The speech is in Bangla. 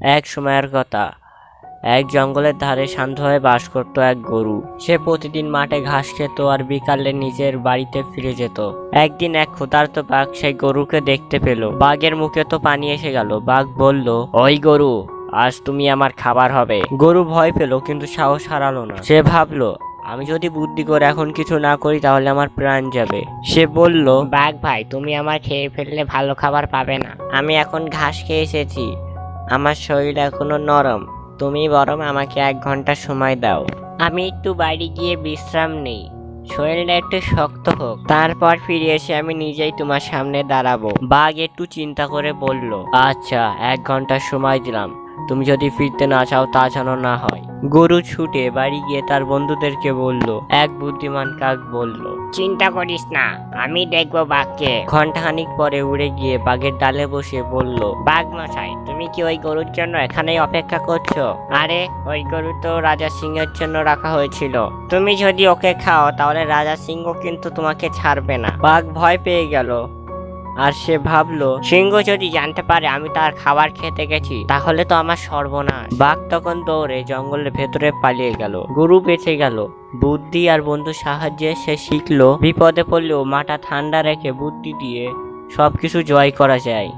এক সময়ের কথা। এক জঙ্গলের ধারে শান্ত হয়ে বাস করত এক গরু। সে প্রতিদিন মাঠে ঘাস খেত আর বিকালে নিজের বাড়িতে ফিরে যেত। একদিন এক ক্ষুধার্ত বাঘ সেই গরুকে দেখতে পেল। বাঘের মুখে তো পানি এসে গেল। বাঘ বলল, ওই গরু, আজ তুমি আমার খাবার হবে। গরু ভয় পেল কিন্তু সাহস হারালো না। সে ভাবলো, আমি যদি বুদ্ধি করে এখন কিছু না করি তাহলে আমার প্রাণ যাবে। সে বলল, বাঘ ভাই, তুমি আমার খেয়ে ফেললে ভালো খাবার পাবে না। আমি এখন ঘাস খেয়ে এসেছি। আমার শরীর এখনও নরম। তুমি বরং আমাকে এক ঘণ্টা সময় দাও। আমি একটু বাড়ি গিয়ে বিশ্রাম নেই। শরীরটা একটু শক্ত হোক। তারপর ফিরে এসে আমি নিজেই তোমার সামনে দাঁড়াবো। বাঘ একটু চিন্তা করে বলল আচ্ছা এক ঘণ্টা সময় দিলাম। তুমি যদি ফিরতে না চাও তা যেন না হয়। গরু ছুটে বাড়ি গিয়ে তার বন্ধুদেরকে বলল এক বুদ্ধিমান কাক বলল চিন্তা করিস না আমি দেখব বাঘকে। ঘন্টাখানিক পরে উড়ে গিয়ে বাঘের ডালে বসে বলল বাঘ মশাই তুমি কি ওই গরুর জন্য এখানেই অপেক্ষা করছ? আরে ওই গরু তো রাজা সিংহের জন্য রাখা হয়েছিল। তুমি যদি ওকে খাও তাহলে রাজা সিংহ কিন্তু তোমাকে ছাড়বে না। বাঘ ভয় পেয়ে গেল। আর সে ভাবলো, সিংহ যদি জানতে পারে আমি তার খাবার খেতে গেছি, তাহলে তো আমার সর্বনাশ। বাঘ তখন দৌড়ে জঙ্গলের ভেতরে পালিয়ে গেল। গরু বেঁচে গেল। বুদ্ধি আর বন্ধুর সাহায্যে সে শিখলো, বিপদে পড়লেও মাটা ঠান্ডা রেখে বুদ্ধি দিয়ে সবকিছু জয় করা যায়।